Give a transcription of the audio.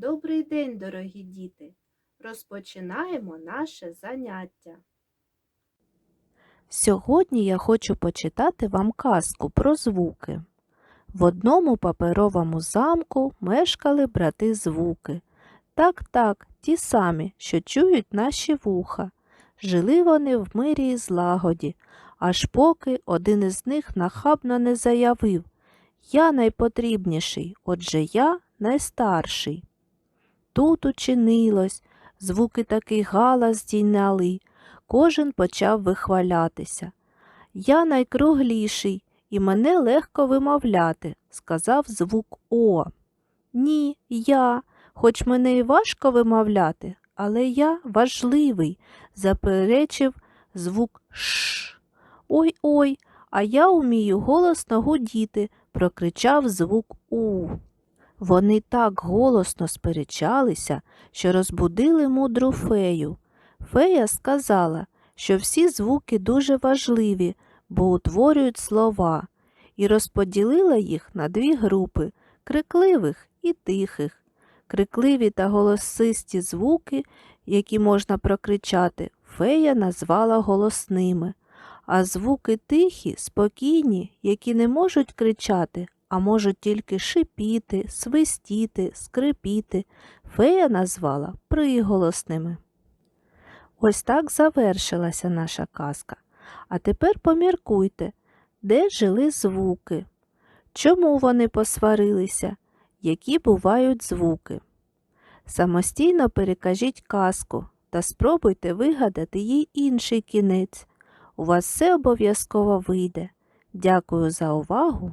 Добрий день, дорогі діти! Розпочинаємо наше заняття. Сьогодні я хочу почитати вам казку про звуки. В одному паперовому замку мешкали брати звуки. Так, так, ті самі, що чують наші вуха. Жили вони в мирі і злагоді, аж поки один із них нахабно не заявив Я найпотрібніший, отже я найстарший. Тут учинилось, звуки такий галас здійняли, кожен почав вихвалятися. Я найкругліший, і мене легко вимовляти, сказав звук О. Ні, я, хоч мене і важко вимовляти, але я важливий, заперечив звук Ш. Ой ой, а я умію голосно гудіти, прокричав звук У. Вони так голосно сперечалися, що розбудили мудру фею. Фея сказала, що всі звуки дуже важливі, бо утворюють слова, і розподілила їх на дві групи крикливих і тихих. Крикливі та голосисті звуки, які можна прокричати, фея назвала голосними, а звуки тихі, спокійні, які не можуть кричати, а можуть тільки шипіти, свистіти, скрипіти, фея назвала приголосними. Ось так завершилася наша казка. А тепер поміркуйте, де жили звуки, чому вони посварилися, які бувають звуки. Самостійно перекажіть казку та спробуйте вигадати їй інший кінець. У вас все обов'язково вийде. Дякую за увагу.